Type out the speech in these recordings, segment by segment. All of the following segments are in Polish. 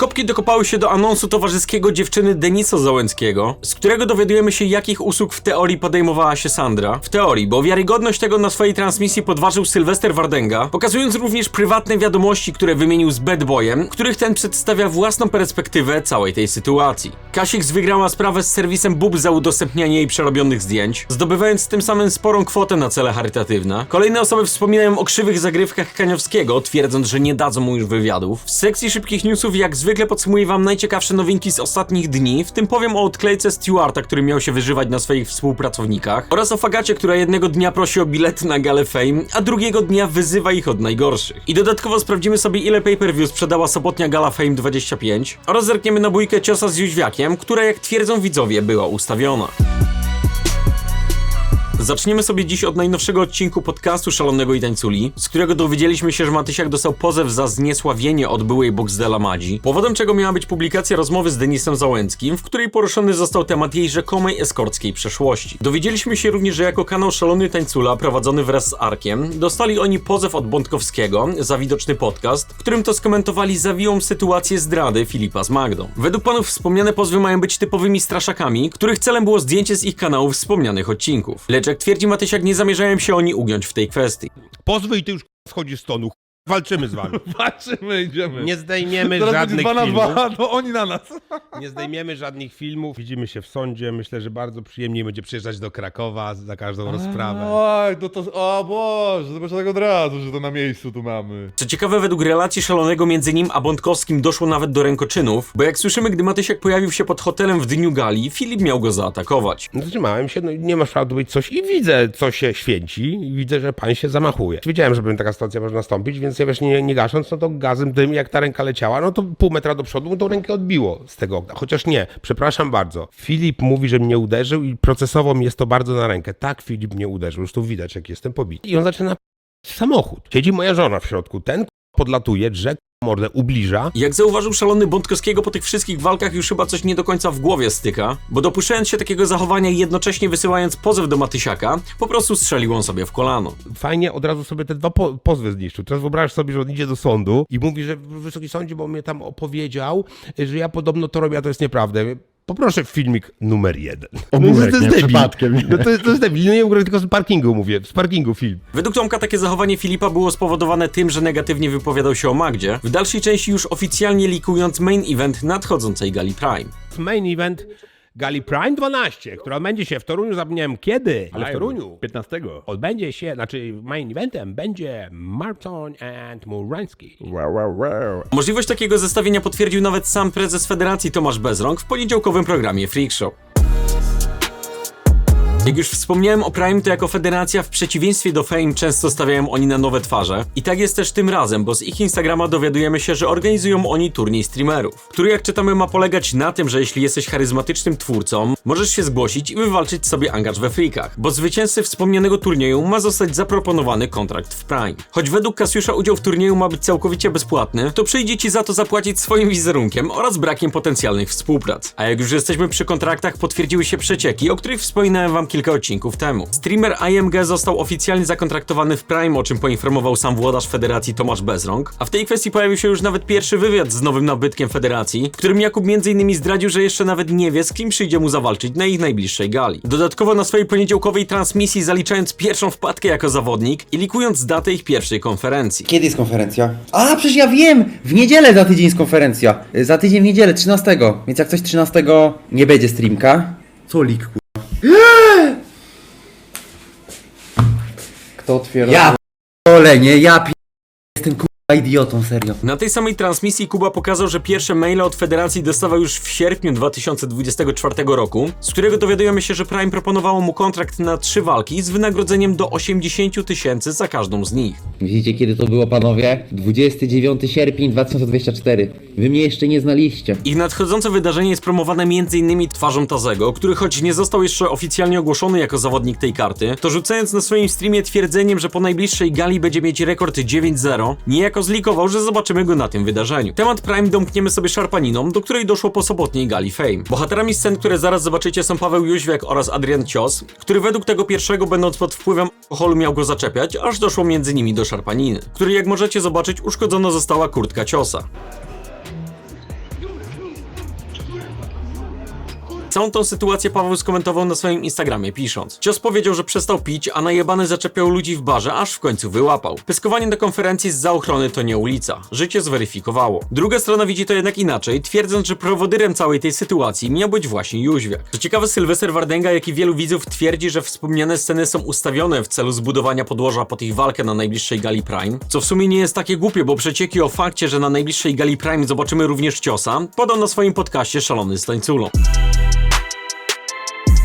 Wykopki dokopały się do anonsu towarzyskiego dziewczyny Denisa Załęckiego, z którego dowiadujemy się, jakich usług w teorii podejmowała się Sandra. W teorii, bo wiarygodność tego na swojej transmisji podważył Sylwester Wardenga, pokazując również prywatne wiadomości, które wymienił z Bad Boyem, których ten przedstawia własną perspektywę całej tej sytuacji. Kasix wygrała sprawę z serwisem Bub za udostępnianie jej przerobionych zdjęć, zdobywając tym samym sporą kwotę na cele charytatywne. Kolejne osoby wspominają o krzywych zagrywkach Kaniowskiego, twierdząc, że nie dadzą mu już wywiadów. W sekcji szybkich newsów jak zwykle podsumuję wam najciekawsze nowinki z ostatnich dni, w tym powiem o odklejce Stewarta, który miał się wyżywać na swoich współpracownikach, oraz o Fagacie, która jednego dnia prosi o bilety na Galę Fame, a drugiego dnia wyzywa ich od najgorszych. I dodatkowo sprawdzimy sobie ile pay-per-view sprzedała sobotnia Gala Fame 25 oraz zerkniemy na bójkę ciosa z Jóźwiakiem, która jak twierdzą widzowie była ustawiona. Zaczniemy sobie dziś od najnowszego odcinku podcastu Szalonego i Tańculi, z którego dowiedzieliśmy się, że Matysiak dostał pozew za zniesławienie od byłej Boxdela Madzi, powodem czego miała być publikacja rozmowy z Denisem Załęckim, w której poruszony został temat jej rzekomej eskorckiej przeszłości. Dowiedzieliśmy się również, że jako kanał Szalony Tańcula prowadzony wraz z Arkiem, dostali oni pozew od Bątkowskiego za widoczny podcast, w którym to skomentowali zawiłą sytuację zdrady Filipa z Magdą. Według panów wspomniane pozwy mają być typowymi straszakami, których celem było zdjęcie z ich kanałów wspomnianych odcinków. Lecz jak twierdzi Matysiak, nie zamierzają się oni ugiąć w tej kwestii. Pozwy i ty już schodzisz z tonu. Walczymy z wami. Patrzymy, idziemy. Nie zdejmiemy Teraz będzie żadnych na filmów. dwa, to oni na nas. Nie zdejmiemy żadnych filmów. Widzimy się w sądzie. Myślę, że bardzo przyjemnie będzie przyjeżdżać do Krakowa za każdą rozprawę. Oj, no to, o Boże, zobacz tak od razu, że to na miejscu tu mamy. Co ciekawe, według relacji szalonego między nim a Bątkowskim doszło nawet do rękoczynów, bo jak słyszymy, gdy Matysiak pojawił się pod hotelem w dniu gali, Filip miał go zaatakować. No Zatrzymałem się, no i nie masz prawa tu być coś i widzę, co się święci i widzę, że pan się zamachuje. Wiedziałem, że będzie taka sytuacja może nastąpić, więc ja wiesz, nie, nie gasząc, no to gazem tym, jak ta ręka leciała, no to pół metra do przodu, mu tą rękę odbiło z tego okna. Chociaż nie, przepraszam bardzo. Filip mówi, że mnie uderzył i procesowo mi jest to bardzo na rękę. Tak, Filip mnie uderzył, już tu widać, jak jestem pobity. I on zaczyna samochód. Siedzi moja żona w środku, ten podlatuje, drze mordę, ubliża, Jak zauważył szalony Bątkowskiego po tych wszystkich walkach już chyba coś nie do końca w głowie styka, bo dopuszczając się takiego zachowania i jednocześnie wysyłając pozew do Matysiaka, po prostu strzelił on sobie w kolano. fajnie od razu sobie te dwa po pozwy zniszczył. Teraz wyobraź sobie, że on idzie do sądu i mówi, że w Wysoki Sądzie, bo mnie tam opowiedział, że ja podobno to robię, a to jest nieprawda. Poproszę filmik numer jeden. Ogórek, to jest debil. Przypadkiem, nie? No to, jest- to jest debil. No nie mówię tylko z parkingu mówię, z parkingu film. Według Tomka takie zachowanie Filipa było spowodowane tym, że negatywnie wypowiadał się o Magdzie, w dalszej części już oficjalnie likując main event nadchodzącej gali Prime. Main event Gali Prime 12, która odbędzie się w Toruniu, zapomniałem kiedy, ale w Toruniu. 15. Odbędzie się, znaczy main eventem będzie Marton and Murański. Wow, wow, wow. Możliwość takiego zestawienia potwierdził nawet sam prezes Federacji Tomasz Bezrąk w poniedziałkowym programie Freak Show. Jak już wspomniałem o Prime, to jako federacja w przeciwieństwie do Fame często stawiają oni na nowe twarze. I tak jest też tym razem, bo z ich Instagrama dowiadujemy się, że organizują oni turniej streamerów, który jak czytamy ma polegać na tym, że jeśli jesteś charyzmatycznym twórcą, możesz się zgłosić i wywalczyć sobie angaż we Freakach, bo zwycięzcy wspomnianego turnieju ma zostać zaproponowany kontrakt w Prime. Choć według Kasiusza udział w turnieju ma być całkowicie bezpłatny, to przyjdzie ci za to zapłacić swoim wizerunkiem oraz brakiem potencjalnych współprac. A jak już jesteśmy przy kontraktach, potwierdziły się przecieki, o których wspominałem wam kilka odcinków temu. Streamer IMG został oficjalnie zakontraktowany w Prime, o czym poinformował sam włodarz federacji Tomasz Bezrąk, a w tej kwestii pojawił się już nawet pierwszy wywiad z nowym nabytkiem federacji, w którym Jakub m.in. zdradził, że jeszcze nawet nie wie, z kim przyjdzie mu zawalczyć na ich najbliższej gali. Dodatkowo na swojej poniedziałkowej transmisji zaliczając pierwszą wpadkę jako zawodnik i likując datę ich pierwszej konferencji. Kiedy jest konferencja? A, przecież ja wiem! W niedzielę za tydzień jest konferencja. Za tydzień w niedzielę, 13. Więc jak coś 13 nie będzie streamka. Co lik, ku... Kto otwiera? Ja p***ole, nie? Ja p... Jestem kurwa idiotą, serio. Na tej samej transmisji Kuba pokazał, że pierwsze maile od federacji dostawał już w sierpniu 2024 roku, z którego dowiadujemy się, że Prime proponowało mu kontrakt na trzy walki z wynagrodzeniem do 80 tysięcy za każdą z nich. Widzicie kiedy to było, panowie? 29 sierpień 2024. Wy mnie jeszcze nie znaliście. Ich nadchodzące wydarzenie jest promowane m.in. twarzą Tazego, który choć nie został jeszcze oficjalnie ogłoszony jako zawodnik tej karty, to rzucając na swoim streamie twierdzeniem, że po najbliższej gali będzie mieć rekord 9-0, niejako zlikował, że zobaczymy go na tym wydarzeniu. Temat Prime domkniemy sobie szarpaniną, do której doszło po sobotniej gali Fame. Bohaterami scen, które zaraz zobaczycie są Paweł Jóźwiak oraz Adrian Cios, który według tego pierwszego będąc pod wpływem alkoholu miał go zaczepiać, aż doszło między nimi do szarpaniny, której jak możecie zobaczyć uszkodzona została kurtka Ciosa. Całą tą sytuację Paweł skomentował na swoim Instagramie pisząc Cios powiedział, że przestał pić, a najebany zaczepiał ludzi w barze, aż w końcu wyłapał. Pyskowanie na konferencji z ochrony to nie ulica. Życie zweryfikowało. Druga strona widzi to jednak inaczej, twierdząc, że prowodyrem całej tej sytuacji miał być właśnie Jóźwiak. Co ciekawe, Sylwester Wardęga, jak i wielu widzów twierdzi, że wspomniane sceny są ustawione w celu zbudowania podłoża pod ich walkę na najbliższej gali Prime, co w sumie nie jest takie głupie, bo przecieki o fakcie, że na najbliższej gali Prime zobaczymy również Ciosa, podał na swoim podcaście Szalony z Tańculą.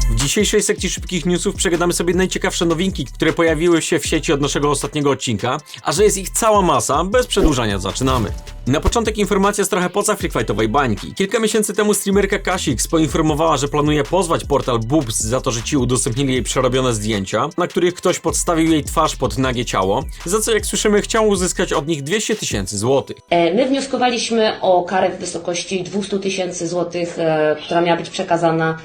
W dzisiejszej sekcji szybkich newsów przegadamy sobie najciekawsze nowinki, które pojawiły się w sieci od naszego ostatniego odcinka, a że jest ich cała masa, bez przedłużania zaczynamy. Na początek informacja z trochę poza freakfightowej bańki. Kilka miesięcy temu streamerka Kasix poinformowała, że planuje pozwać portal Boobs za to, że ci udostępnili jej przerobione zdjęcia, na których ktoś podstawił jej twarz pod nagie ciało, za co jak słyszymy chciał uzyskać od nich 200 tysięcy złotych. E, My wnioskowaliśmy o karę w wysokości 200 tysięcy złotych, e, która miała być przekazana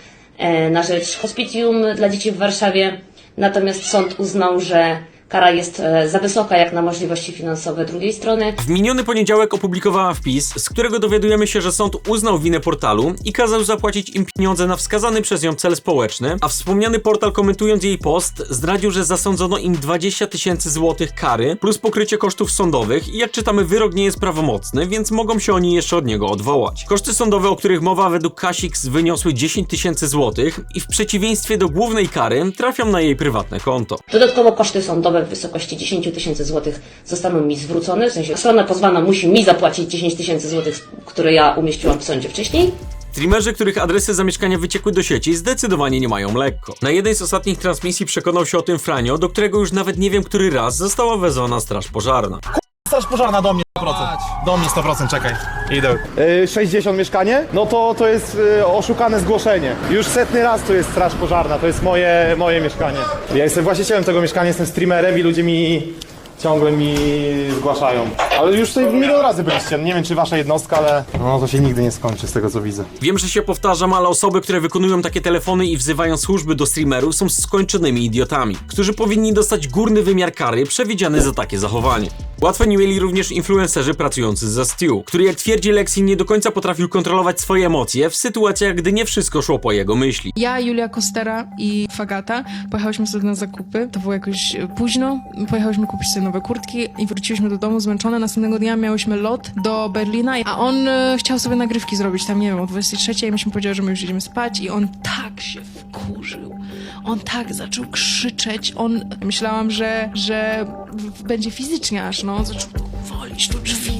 na rzecz hospicjum dla dzieci w Warszawie. Natomiast sąd uznał, że kara jest e, za wysoka jak na możliwości finansowe drugiej strony. W miniony poniedziałek opublikowała wpis, z którego dowiadujemy się, że sąd uznał winę portalu i kazał zapłacić im pieniądze na wskazany przez nią cel społeczny, a wspomniany portal komentując jej post zdradził, że zasądzono im 20 tysięcy złotych kary plus pokrycie kosztów sądowych i jak czytamy wyrok nie jest prawomocny, więc mogą się oni jeszcze od niego odwołać. Koszty sądowe, o których mowa według Kasix wyniosły 10 tysięcy złotych i w przeciwieństwie do głównej kary trafią na jej prywatne konto. Dodatkowo koszty sądowe w wysokości 10 tysięcy złotych zostaną mi zwrócone, w sensie strona pozwana musi mi zapłacić 10 tysięcy złotych, które ja umieściłam w sądzie wcześniej. Streamerzy, których adresy zamieszkania wyciekły do sieci, zdecydowanie nie mają lekko. Na jednej z ostatnich transmisji przekonał się o tym Franio, do którego już nawet nie wiem który raz została wezwana straż pożarna. Straż pożarna do mnie 100%. Do mnie 100%, czekaj. Idę. Y, 60 mieszkanie, no to to jest y, oszukane zgłoszenie. Już setny raz tu jest straż pożarna, to jest moje, moje mieszkanie. Ja jestem właścicielem tego mieszkania, jestem streamerem i ludzie mi ciągle mi zgłaszają. Ale już tutaj milion razy byliście, nie wiem czy wasza jednostka, ale no to się nigdy nie skończy z tego co widzę. Wiem, że się powtarzam, ale osoby, które wykonują takie telefony i wzywają służby do streamerów są skończonymi idiotami, którzy powinni dostać górny wymiar kary przewidziany za takie zachowanie. Łatwo nie mieli również influencerzy pracujący za Stew, który jak twierdzi Lexi nie do końca potrafił kontrolować swoje emocje w sytuacjach, gdy nie wszystko szło po jego myśli. Ja, Julia Kostera i Fagata pojechałyśmy sobie na zakupy. To było jakoś e, późno. Pojechałyśmy kupić sobie nowe kurtki i wróciliśmy do domu zmęczone. Następnego dnia miałyśmy lot do Berlina, a on e, chciał sobie nagrywki zrobić tam, nie wiem, o 23 i myśmy powiedzieli, że my już idziemy spać i on tak się wkurzył. On tak zaczął krzyczeć. On... Myślałam, że, że będzie fizycznie aż, no. Zaczął walić do drzwi.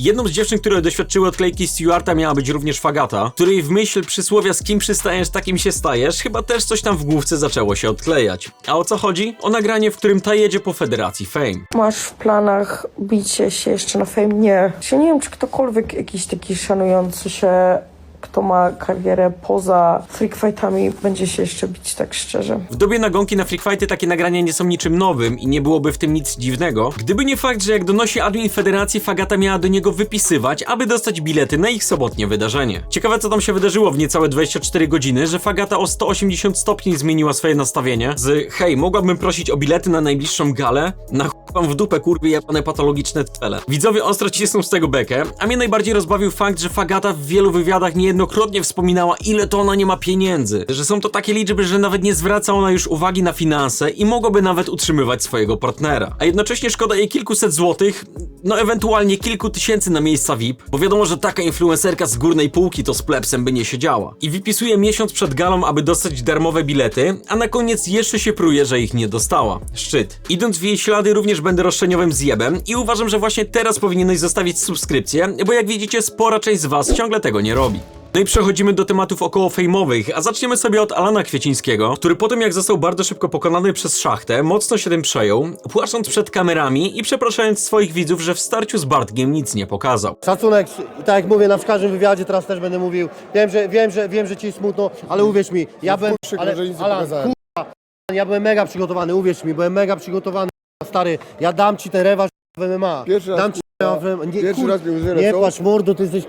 Jedną z dziewczyn, które doświadczyły odklejki Stewarta miała być również Fagata, której w myśl przysłowia z kim przystajesz, takim się stajesz, chyba też coś tam w główce zaczęło się odklejać. A o co chodzi? O nagranie, w którym ta jedzie po Federacji Fame. Masz w planach bicie się jeszcze na fame? Nie. Ja nie wiem, czy ktokolwiek jakiś taki szanujący się, kto ma karierę poza freak fightami, będzie się jeszcze bić, tak szczerze. W dobie nagonki na freakfighty takie nagrania nie są niczym nowym i nie byłoby w tym nic dziwnego, gdyby nie fakt, że jak donosi admin Federacji, Fagata miała do niego wypisywać, aby dostać bilety na ich sobotnie wydarzenie. Ciekawe co tam się wydarzyło w niecałe 24 godziny, że Fagata o 180 stopni zmieniła swoje nastawienie z hej, mogłabym prosić o bilety na najbliższą galę, na wam w dupę kurwy jebane patologiczne cele. Widzowie ostro cisną z tego bekę, a mnie najbardziej rozbawił fakt, że Fagata w wielu wywiadach niejednokrotnie wspominała ile to ona nie ma pieniędzy, że są to takie liczby, że nawet nie zwraca ona już uwagi na finanse i mogłaby nawet utrzymywać swojego partnera. A jednocześnie szkoda jej kilkuset złotych, no ewentualnie kilku tysięcy na miejsca VIP, bo wiadomo, że taka influencerka z górnej półki to z plebsem by nie siedziała. I wypisuje miesiąc przed galą, aby dostać darmowe bilety, a na koniec jeszcze się pruje, że ich nie dostała. Szczyt. Idąc w jej ślady również będę roszczeniowym zjebem i uważam, że właśnie teraz powinieneś zostawić subskrypcję, bo jak widzicie spora część z was ciągle tego nie robi. No i przechodzimy do tematów około fejmowych, a zaczniemy sobie od Alana Kwiecińskiego, który po tym jak został bardzo szybko pokonany przez szachtę, mocno się tym przejął, płacząc przed kamerami i przepraszając swoich widzów, że w starciu z Bartkiem nic nie pokazał. Szacunek, tak jak mówię na w każdym wywiadzie, teraz też będę mówił. Wiem, że wiem, że wiem, że ci jest smutno, ale uwierz mi, ja byłem. Ale, Alan, kurwa, ja byłem mega przygotowany, uwierz mi, byłem mega przygotowany, stary. Ja dam ci ten rewanż w MMA. Pierwszy raz, dam ci rewanż w MMA. Nie, pierwszy kur- raz Nie lecą. płacz mordo, ty jesteś.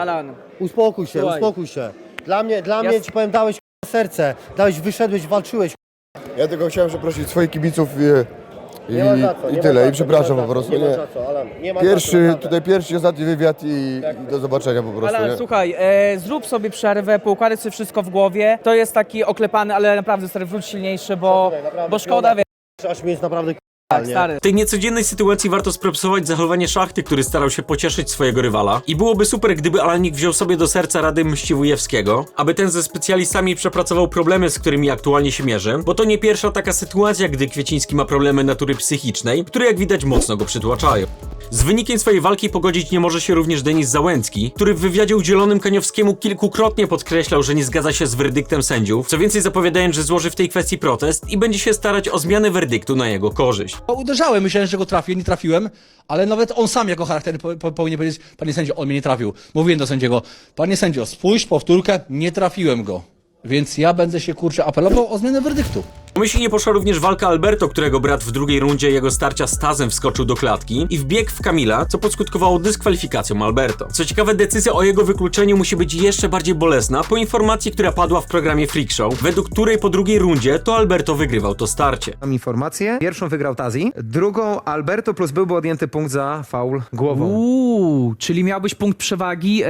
Alan, Uspokój się, Słuchaj. uspokój się. Dla mnie, dla Ja- mnie ci powiem, dałeś serce, dałeś, wyszedłeś, walczyłeś. Ja tylko chciałem przeprosić swoich kibiców I, nie ma za co, i nie tyle, ma za i co, przepraszam nie ma po za co, prostu, Nie ma nie. za co, Alan, nie ma za co, Pierwszy, naprawdę. tutaj pierwszy i ostatni wywiad i, i do zobaczenia po prostu, Ale nie? słuchaj, e, zrób sobie przerwę, poukładaj sobie wszystko w głowie. To jest taki oklepany, ale naprawdę stary, wróć silniejszy, bo, Naprawdę, bo szkoda, wiesz, Aż mi jest naprawdę tak, stary. W tej niecodziennej sytuacji warto spropsować zachowanie szachty, który starał się pocieszyć swojego rywala. I byłoby super, gdyby Alanik wziął sobie do serca rady Mściwujewskiego, aby ten ze specjalistami przepracował problemy, z którymi aktualnie się mierzy, bo to nie pierwsza taka sytuacja, gdy Kwieciński ma problemy natury psychicznej, które jak widać mocno go przytłaczają. Z wynikiem swojej walki pogodzić nie może się również Denis Załęcki, który w wywiadzie udzielonym Kaniowskiemu kilkukrotnie podkreślał, że nie zgadza się z werdyktem sędziów, co więcej zapowiadając, że złoży w tej kwestii protest i będzie się starać o zmianę werdyktu na jego korzyść. Uderzałem, myślałem, że go trafię, nie trafiłem, ale nawet on sam jako charakter po, po, powinien powiedzieć, panie sędzio, on mnie nie trafił. Mówiłem do sędziego, panie sędzio, spójrz powtórkę, nie trafiłem go. Więc ja będę się, kurczę, apelował o zmianę werdyktu. Po myśli nie poszła również walka Alberto, którego brat w drugiej rundzie jego starcia z Tazem wskoczył do klatki i wbiegł w Kamila, co podskutkowało dyskwalifikacją Alberto. Co ciekawe, decyzja o jego wykluczeniu musi być jeszcze bardziej bolesna po informacji, która padła w programie Freak Show, według której po drugiej rundzie to Alberto wygrywał to starcie. Mam informację. Pierwszą wygrał Tazi, drugą Alberto plus byłby odjęty punkt za faul głową. Uuu, czyli miałbyś punkt przewagi e,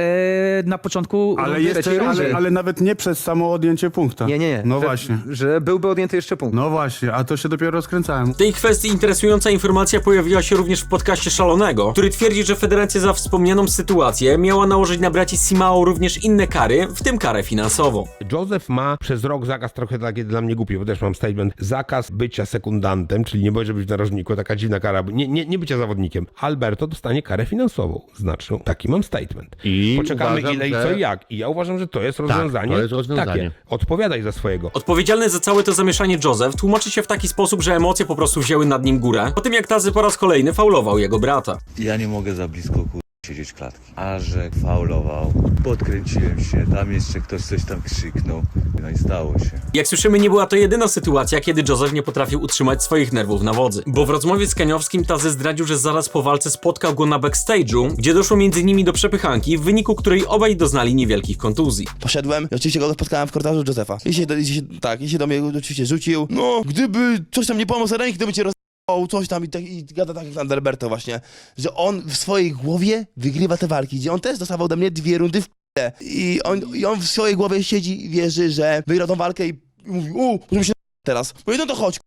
na początku Ale rundy jeszcze- trzeciej rundy. ale- ale nawet nie przez samo odjęcie punkta. Nie, nie, nie. No że, właśnie. Że byłby odjęty jeszcze punkt. No właśnie, a to się dopiero rozkręcałem. W tej kwestii interesująca informacja pojawiła się również w podcaście Szalonego, który twierdzi, że federacja za wspomnianą sytuację miała nałożyć na braci Simao również inne kary, w tym karę finansową. Józef ma przez rok zakaz trochę takie dla mnie głupie, bo też mam statement. Zakaz bycia sekundantem, czyli nie może być w narożniku, taka dziwna kara, nie, nie, nie bycia zawodnikiem. Alberto dostanie karę finansową znaczną. Taki mam statement. I Poczekamy uważam, ile i że- co i jak. I ja uważam, że to jest rozwiązanie. to jest rozwiązanie. Takie. Odpowiadaj za swojego. Odpowiedzialny za całe to zamieszanie Joseph tłumaczy się w taki sposób, że emocje po prostu wzięły nad nim górę, po tym jak Tazy po raz kolejny faulował jego brata. Ja nie mogę za blisko kur... siedzieć klatki. A że faulował, podkręciłem się, tam jeszcze ktoś coś tam krzyknął. No i stało się. Jak słyszymy, nie była to jedyna sytuacja, kiedy Joseph nie potrafił utrzymać swoich nerwów na wodzy. Bo w rozmowie z Kaniowskim Tazy zdradził, że zaraz po walce spotkał go na backstage'u, gdzie doszło między nimi do przepychanki, w wyniku której obaj doznali niewielkich kontuzji. Poszedłem i oczywiście go spotkałem w korytarzu Józefa. I się, do, i się, tak, i się do mnie oczywiście rzucił. No, gdyby coś tam nie pomóc ręki, to by cię roz... coś tam i, tak, i gada tak jak Anderberto właśnie, że on w swojej głowie wygrywa te walki, gdzie on też dostawał ode mnie dwie rundy w p***e. I on, I on w swojej głowie siedzi i wierzy, że wygrał tą walkę i, mówi, u, żeby się teraz. Mówię, no to chodź.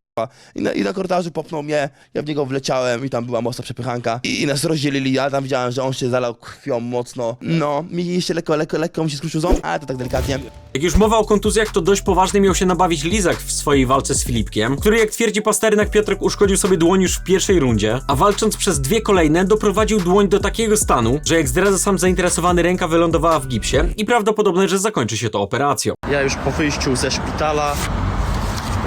I na, I na korytarzu popnął mnie, ja w niego wleciałem i tam była mocna przepychanka. I, I nas rozdzielili, ja tam widziałem, że on się zalał krwią mocno. No, mi jeszcze lekko, lekko, lekko mi się skruszył ząb, ale to tak delikatnie. Jak już mowa o kontuzjach, to dość poważnie miał się nabawić Lizak w swojej walce z Filipkiem, który jak twierdzi Pasternak Piotrek uszkodził sobie dłoń już w pierwszej rundzie, a walcząc przez dwie kolejne doprowadził dłoń do takiego stanu, że jak zdradza sam zainteresowany ręka wylądowała w gipsie i prawdopodobne, że zakończy się to operacją. Ja już po wyjściu ze szpitala,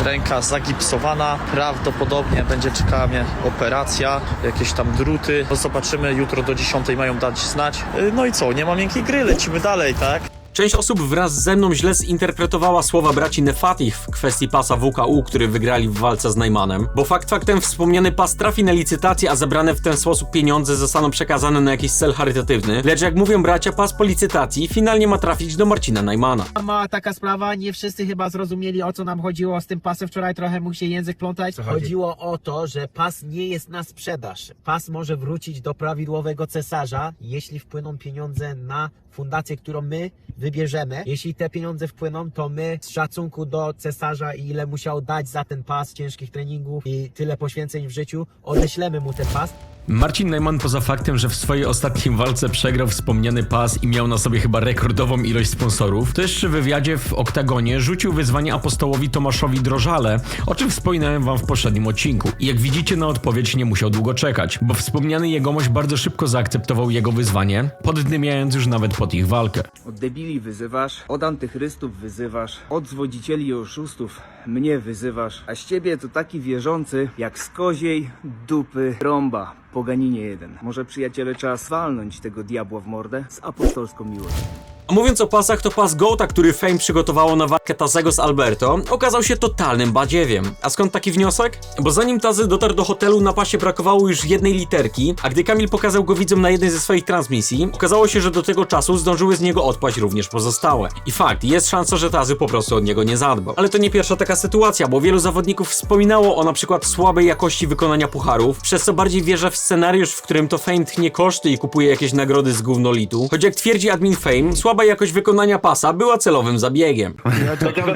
ręka zagipsowana, prawdopodobnie będzie czekała mnie operacja, jakieś tam druty. No zobaczymy, jutro do 10 mają dać znać. Y, No i co, nie ma miękkiej gry, lecimy dalej, tak? Część osób wraz ze mną źle zinterpretowała słowa braci Nefatich w kwestii pasa WKU, który wygrali w walce z Najmanem, bo fakt faktem wspomniany pas trafi na licytację, a zebrane w ten sposób pieniądze zostaną przekazane na jakiś cel charytatywny, lecz jak mówią bracia, pas po licytacji finalnie ma trafić do Marcina Najmana. Ma taka sprawa, nie wszyscy chyba zrozumieli o co nam chodziło z tym pasem. Wczoraj trochę mógł się język plątać. chodzi? Chodziło o to, że pas nie jest na sprzedaż. Pas może wrócić do prawidłowego cesarza, jeśli wpłyną pieniądze na fundację, którą my wybierzemy. Jeśli te pieniądze wpłyną, to my z szacunku do cesarza i ile musiał dać za ten pas ciężkich treningów i tyle poświęceń w życiu, odeślemy mu ten pas. Marcin Najman poza faktem, że w swojej ostatniej walce przegrał wspomniany pas i miał na sobie chyba rekordową ilość sponsorów, to jeszcze w wywiadzie w Oktagonie rzucił wyzwanie apostołowi Tomaszowi Drożale, o czym wspominałem wam w poprzednim odcinku. I jak widzicie na odpowiedź nie musiał długo czekać, bo wspomniany jegomość bardzo szybko zaakceptował jego wyzwanie, poddymiając już nawet pod ich walkę. Od debili wyzywasz, od antychrystów wyzywasz, od zwodzicieli i oszustów mnie wyzywasz, a z ciebie to taki wierzący jak z koziej dupy trąba. Poganinie jeden. Może przyjaciele czas walnąć tego diabła w mordę z apostolską miłością. A mówiąc o pasach, to pas Goata, który Fame przygotowało na walkę Tazego z Alberto, okazał się totalnym badziewiem. A skąd taki wniosek? Bo zanim Tazy dotarł do hotelu, na pasie brakowało już jednej literki, a gdy Kamil pokazał go widzom na jednej ze swoich transmisji, okazało się, że do tego czasu zdążyły z niego odpaść również pozostałe. I fakt, jest szansa, że Tazy po prostu od niego nie zadbał. Ale to nie pierwsza taka sytuacja, bo wielu zawodników wspominało o na przykład słabej jakości wykonania pucharów, przez co bardziej wierzę w scenariusz, w którym to Fame tchnie koszty i kupuje jakieś nagrody z gównolitu. Choć jak twierdzi admin Fame, słaba jakość wykonania pasa była celowym zabiegiem. Ja czekam,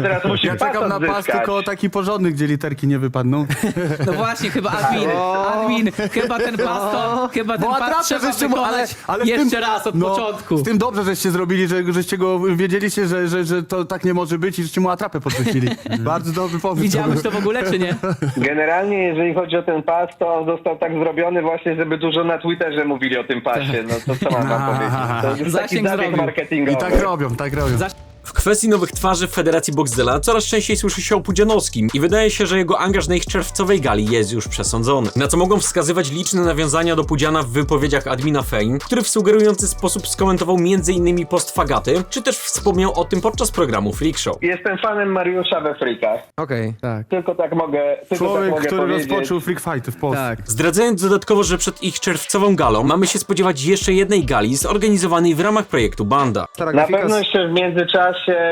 ja czekam na pas, tylko taki porządny, gdzie literki nie wypadną. No właśnie, chyba admin, admin, chyba ten pas to, chyba ten pas atrapę trzeba żeście mu- wykonać ale w jeszcze tym- raz od no, początku. Z tym dobrze, żeście zrobili, że żeście go wiedzieliście, że, że, że to tak nie może być i żeście mu atrapę podpuścili. Bardzo dobry pomysł. Widziałeś to w ogóle, czy nie? Generalnie, jeżeli chodzi o ten pas, to został tak zrobiony właśnie, żeby dużo na Twitterze mówili o tym pasie. No to co mam wam powiedzieć? To jest taki Zasięg zabieg zrobił. I tak robią, tak robią. W kwestii nowych twarzy w Federacji Boxdela coraz częściej słyszy się o Pudzianowskim i wydaje się, że jego angaż na ich czerwcowej gali jest już przesądzony. Na co mogą wskazywać liczne nawiązania do Pudziana w wypowiedziach admina Fame, który w sugerujący sposób skomentował m.in. post Fagaty, czy też wspomniał o tym podczas programu Freak Show. Jestem fanem Mariusza we frikach. Okej, tak. Tylko tak mogę, tylko Człowiek, tak mogę który powiedzieć. rozpoczął freak fighty w Polsce. Tak. Zdradzając dodatkowo, że przed ich czerwcową galą mamy się spodziewać jeszcze jednej gali zorganizowanej w ramach projektu Banda. Stara Na grafika pewno jeszcze w międzyczasie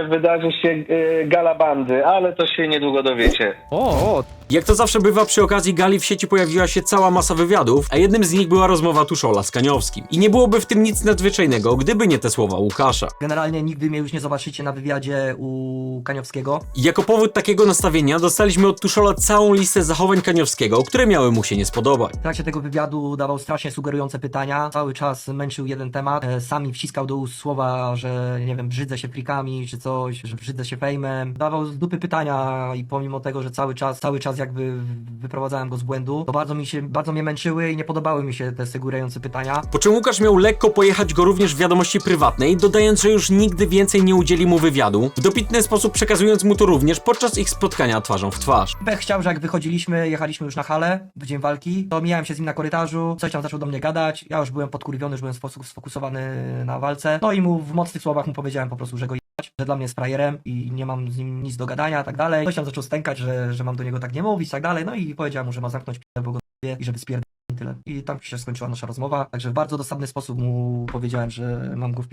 wydarzy się y, gala bandy, ale to się niedługo dowiecie. O, o, Jak to zawsze bywa przy okazji gali w sieci pojawiła się cała masa wywiadów, a jednym z nich była rozmowa Tuszola z Kaniowskim. I nie byłoby w tym nic nadzwyczajnego, gdyby nie te słowa Łukasza. Generalnie nigdy mnie już nie zobaczycie na wywiadzie u Kaniowskiego. Jako powód takiego nastawienia dostaliśmy od Tuszola całą listę zachowań Kaniowskiego, które miały mu się nie spodobać. W trakcie tego wywiadu dawał strasznie sugerujące pytania. Cały czas męczył jeden temat. E, Sami wciskał do ust słowa, że nie wiem, brzydzę się frikami czy coś, że brzydzę się fejmem. Dawał z dupy pytania i pomimo tego, że cały czas, cały czas jakby wyprowadzałem go z błędu, to bardzo mi się, bardzo mnie męczyły i nie podobały mi się te sugerujące pytania. Po czym Łukasz miał lekko pojechać go również w wiadomości prywatnej, dodając, że już nigdy więcej nie udzieli mu wywiadu, w dobitny sposób przekazując mu to również podczas ich spotkania twarzą w twarz. Pech chciał, że jak wychodziliśmy, jechaliśmy już na halę w dzień walki, to mijałem się z nim na korytarzu, coś tam zaczął do mnie gadać, ja już byłem podkurwiony, już byłem sposób sfokusowany na walce, no i mu w mocnych słowach mu powiedziałem po prostu, że go że dla mnie jest frajerem i nie mam z nim nic do gadania, tak dalej. Coś tam zaczął stękać, że, że mam do niego tak nie mówić, tak dalej, no i powiedziałem mu, że ma zamknąć p***, bo go i żeby spierdolić i tyle. I tam się skończyła nasza rozmowa, także w bardzo dosadny sposób mu powiedziałem, że mam go w.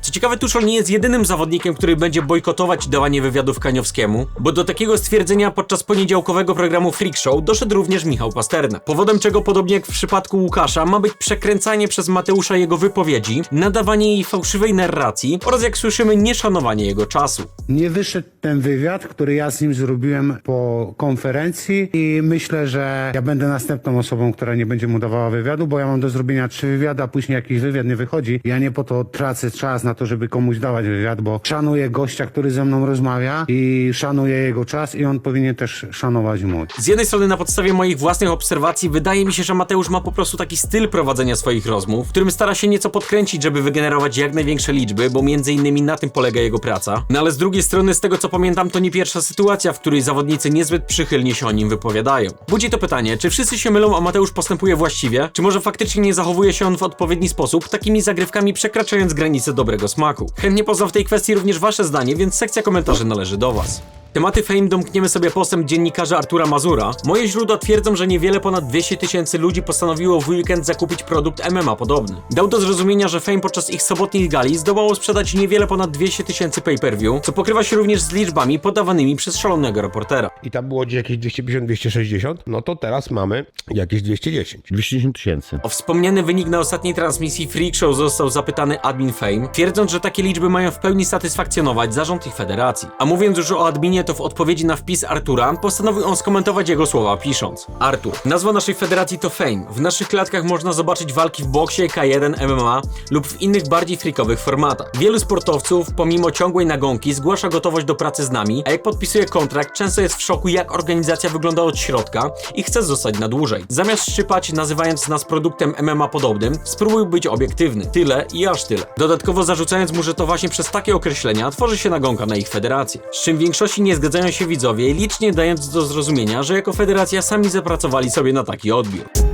Co ciekawe, Tuszol nie jest jedynym zawodnikiem, który będzie bojkotować dawanie wywiadów Kaniowskiemu, bo do takiego stwierdzenia podczas poniedziałkowego programu Freak Show doszedł również Michał Pasterna. Powodem czego, podobnie jak w przypadku Łukasza, ma być przekręcanie przez Mateusza jego wypowiedzi, nadawanie jej fałszywej narracji oraz, jak słyszymy, nieszanowanie jego czasu. Nie wyszedł ten wywiad, który ja z nim zrobiłem po konferencji i myślę, że ja będę następną osobą, która nie będzie mu dawała wywiadu, bo ja mam do zrobienia trzy wywiady, a później jakiś wywiad nie wychodzi. Ja nie po to tracę czas na to, żeby komuś dawać wywiad, bo szanuję gościa, który ze mną rozmawia i szanuję jego czas i on powinien też szanować mój. Z jednej strony na podstawie moich własnych obserwacji wydaje mi się, że Mateusz ma po prostu taki styl prowadzenia swoich rozmów, w którym stara się nieco podkręcić, żeby wygenerować jak największe liczby, bo między innymi na tym polega jego praca. No ale z drugiej strony, z tego co pamiętam, to nie pierwsza sytuacja, w której zawodnicy niezbyt przychylnie się o nim wypowiadają. Budzi to pytanie, czy wszyscy się mylą, a Mateusz postępuje właściwie? Czy może faktycznie nie zachowuje się on w odpowiedni sposób, takimi zagrywkami przekraczając granice dobrego smaku? Chętnie poznam w tej kwestii również wasze zdanie, więc sekcja komentarzy należy do was. Tematy Fame domkniemy sobie postem dziennikarza Artura Mazura. Moje źródła twierdzą, że niewiele ponad 200 tysięcy ludzi postanowiło w weekend zakupić produkt MMA podobny. Dał do zrozumienia, że Fame podczas ich sobotniej gali zdołało sprzedać niewiele ponad 200 tysięcy pay-per-view, co pokrywa się również z liczbami podawanymi przez szalonego reportera. I tam było gdzieś jakieś 250-260, no to teraz mamy jakieś 210. 210 tysięcy. O wspomniany wynik na ostatniej transmisji Freak Show został zapytany admin Fame, twierdząc, że takie liczby mają w pełni satysfakcjonować zarząd ich federacji. A mówiąc już o adminie, to w odpowiedzi na wpis Artura postanowił on skomentować jego słowa, pisząc Artur, nazwa naszej federacji to Fame. W naszych klatkach można zobaczyć walki w boksie, K1, MMA lub w innych bardziej freakowych formatach. Wielu sportowców, pomimo ciągłej nagonki, zgłasza gotowość do pracy z nami, a jak podpisuje kontrakt, często jest w szoku, jak organizacja wygląda od środka i chce zostać na dłużej. Zamiast szczypać, nazywając nas produktem MMA podobnym, spróbuj być obiektywny. Tyle i aż tyle. Dodatkowo zarzucając mu, że to właśnie przez takie określenia tworzy się nagonka na ich federację. Z czym większości nie zgadzają się widzowie, licznie dając do zrozumienia, że jako federacja sami zapracowali sobie na taki odbiór.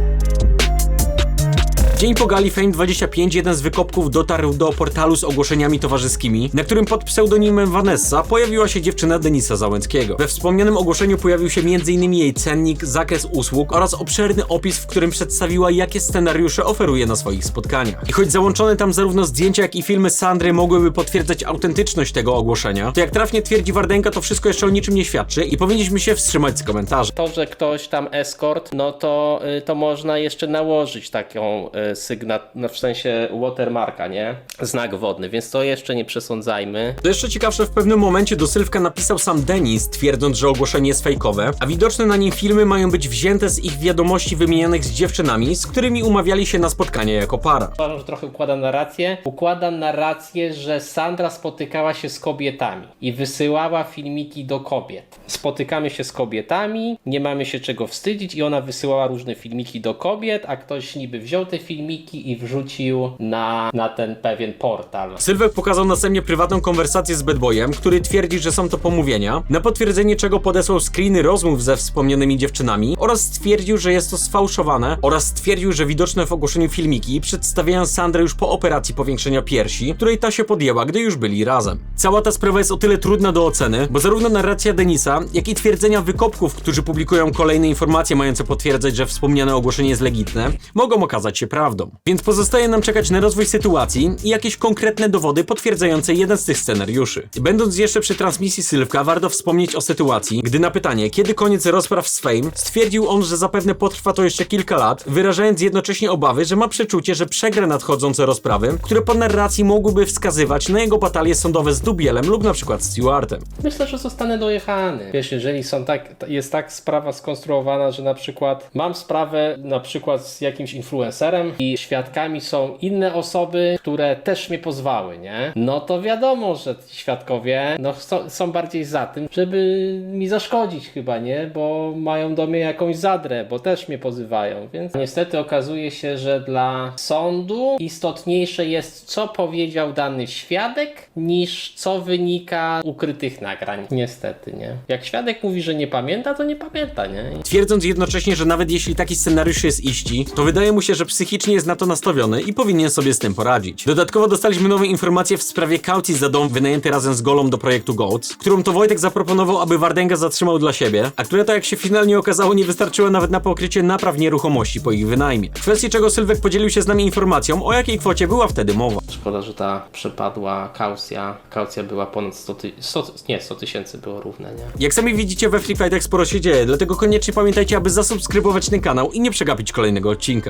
Dzień po gali Fame 25 jeden z wykopków dotarł do portalu z ogłoszeniami towarzyskimi, na którym pod pseudonimem Vanessa pojawiła się dziewczyna Denisa Załęckiego. We wspomnianym ogłoszeniu pojawił się m.in. jej cennik, zakres usług oraz obszerny opis, w którym przedstawiła jakie scenariusze oferuje na swoich spotkaniach. I choć załączone tam zarówno zdjęcia, jak i filmy Sandry mogłyby potwierdzać autentyczność tego ogłoszenia, to jak trafnie twierdzi Wardenka, to wszystko jeszcze o niczym nie świadczy i powinniśmy się wstrzymać z komentarzem. To, że ktoś tam escort, no to, y, to można jeszcze nałożyć taką y, sygnat, no w sensie watermarka, nie? Znak wodny, więc to jeszcze nie przesądzajmy. To jeszcze ciekawsze, w pewnym momencie do Sylwka napisał sam Denis, twierdząc, że ogłoszenie jest fejkowe, a widoczne na nim filmy mają być wzięte z ich wiadomości wymienianych z dziewczynami, z którymi umawiali się na spotkanie jako para. Uważam, że trochę układa narrację. Układa narrację, że Sandra spotykała się z kobietami i wysyłała filmiki do kobiet. Spotykamy się z kobietami, nie mamy się czego wstydzić i ona wysyłała różne filmiki do kobiet, a ktoś niby wziął te filmiki i wrzucił na, na ten pewien portal. Sylwek pokazał następnie prywatną konwersację z Bedboyem, który twierdzi, że są to pomówienia, na potwierdzenie czego podesłał screeny rozmów ze wspomnianymi dziewczynami oraz stwierdził, że jest to sfałszowane oraz stwierdził, że widoczne w ogłoszeniu filmiki przedstawiają Sandrę już po operacji powiększenia piersi, której ta się podjęła, gdy już byli razem. Cała ta sprawa jest o tyle trudna do oceny, bo zarówno narracja Denisa, jak i twierdzenia wykopków, którzy publikują kolejne informacje mające potwierdzać, że wspomniane ogłoszenie jest legitne, mogą okazać się prawdą. Więc pozostaje nam czekać na rozwój sytuacji i jakieś konkretne dowody potwierdzające jeden z tych scenariuszy. Będąc jeszcze przy transmisji Sylwka, warto wspomnieć o sytuacji, gdy na pytanie, kiedy koniec rozpraw z Fame, stwierdził on, że zapewne potrwa to jeszcze kilka lat, wyrażając jednocześnie obawy, że ma przeczucie, że przegra nadchodzące rozprawy, które po narracji mogłyby wskazywać na jego batalie sądowe z Dubielem lub na przykład Stewartem. Myślę, że zostanę dojechany. Wiesz, jeżeli są tak, jest tak sprawa skonstruowana, że na przykład mam sprawę na przykład z jakimś influencerem i świadkami są inne osoby, które też mnie pozwały, nie? No to wiadomo, że ci świadkowie no, są, są bardziej za tym, żeby mi zaszkodzić chyba, nie? Bo mają do mnie jakąś zadrę, bo też mnie pozywają, więc niestety okazuje się, że dla sądu istotniejsze jest, co powiedział dany świadek, niż co wynika ukrytych nagrań. Niestety, nie? Jak świadek mówi, że nie pamięta, to nie pamięta, nie? Twierdząc jednocześnie, że nawet jeśli taki scenariusz jest iści, to wydaje mu się, że psychicznie jest na to nastawiony i powinien sobie z tym poradzić. Dodatkowo dostaliśmy nowe informacje w sprawie kaucji za dom wynajęty razem z Golą do projektu Goats, którą to Wojtek zaproponował, aby Wardenga zatrzymał dla siebie, a która to jak się finalnie okazało nie wystarczyła nawet na pokrycie napraw nieruchomości po ich wynajmie. W kwestii czego Sylwek podzielił się z nami informacją, o jakiej kwocie była wtedy mowa. Szkoda, że ta przepadła kaucja. Kaucja była ponad 100 tysięcy, nie, 100 tysięcy było równe, nie? Jak sami widzicie we Free Fightach sporo się dzieje, dlatego koniecznie pamiętajcie, aby zasubskrybować ten kanał i nie przegapić kolejnego odcinka.